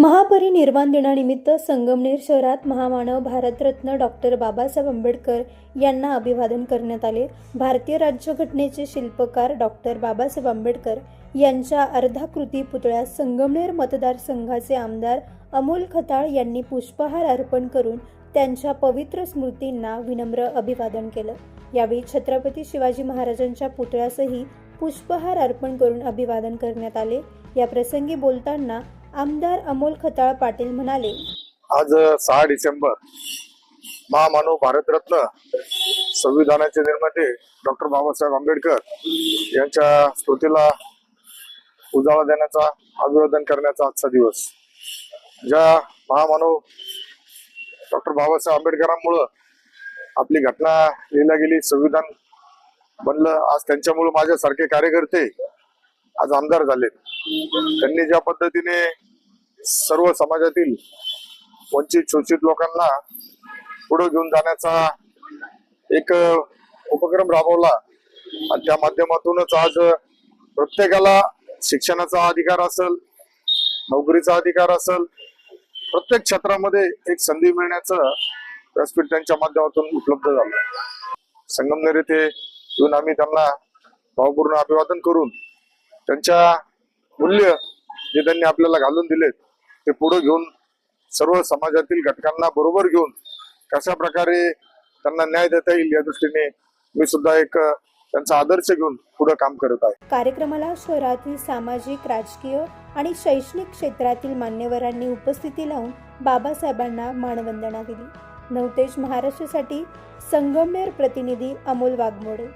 महापरिनिर्वाण दिनानिमित्त संगमनेर शहरात महामानव भारतरत्न डॉक्टर बाबासाहेब आंबेडकर यांना अभिवादन करण्यात आले. भारतीय राज्यघटनेचे शिल्पकार डॉक्टर बाबासाहेब आंबेडकर यांच्या अर्धाकृती पुतळ्यास संगमनेर मतदारसंघाचे आमदार अमोल खताळ यांनी पुष्पहार अर्पण करून त्यांच्या पवित्र स्मृतींना विनम्र अभिवादन केलं. यावेळी छत्रपती शिवाजी महाराजांच्या पुतळ्यासही पुष्पहार अर्पण करून अभिवादन करण्यात आले. या प्रसंगी बोलताना आमदार अमोल खताळ पाटील म्हणाले आज सहा डिसेंबर महामानव भारतरत्न संविधानाचे निर्माते डॉक्टर बाबासाहेब आंबेडकर यांच्या स्मृतीला उजाळा देण्याचा अभिवादन करण्याचा आजचा दिवस. ज्या महामानव डॉक्टर बाबासाहेब आंबेडकरांमुळं आपली घटना लिहिल्या गेली संविधान बनलं आज त्यांच्यामुळे माझ्यासारखे कार्यकर्ते आज आमदार झाले त्यांनी ज्या पद्धतीने सर्व समाजातील वंचित शोषित लोकांना पुढे घेऊन जाण्याचा एक उपक्रम राबवला आणि त्या माध्यमातूनच आज प्रत्येकाला शिक्षणाचा अधिकार असेल नोकरीचा अधिकार असेल प्रत्येक क्षेत्रामध्ये एक संधी मिळण्याचं व्यासपीठ त्यांच्या माध्यमातून उपलब्ध झालं. संगमनेर येथे येऊन आम्ही त्यांना भावपूर्ण अभिवादन करून त्यांच्या मूल्य जे त्यांनी आपल्याला घालून दिलेत ते पुढे घेऊन सर्व समाजातील घटकांना बरोबर घेऊन कशा प्रकारे त्यांना न्याय देता येईल या दृष्टीने मी सुद्धा एक त्यांचा आदर्श घेऊन पुढे काम करत आहे. कार्यक्रमाला शहरातील सामाजिक राजकीय आणि शैक्षणिक क्षेत्रातील मान्यवरांनी उपस्थिती लावून बाबासाहेबांना मानवंदना दिली. नवतेज महाराष्ट्रासाठी संगमनेर प्रतिनिधी अमोल वाघमोडे.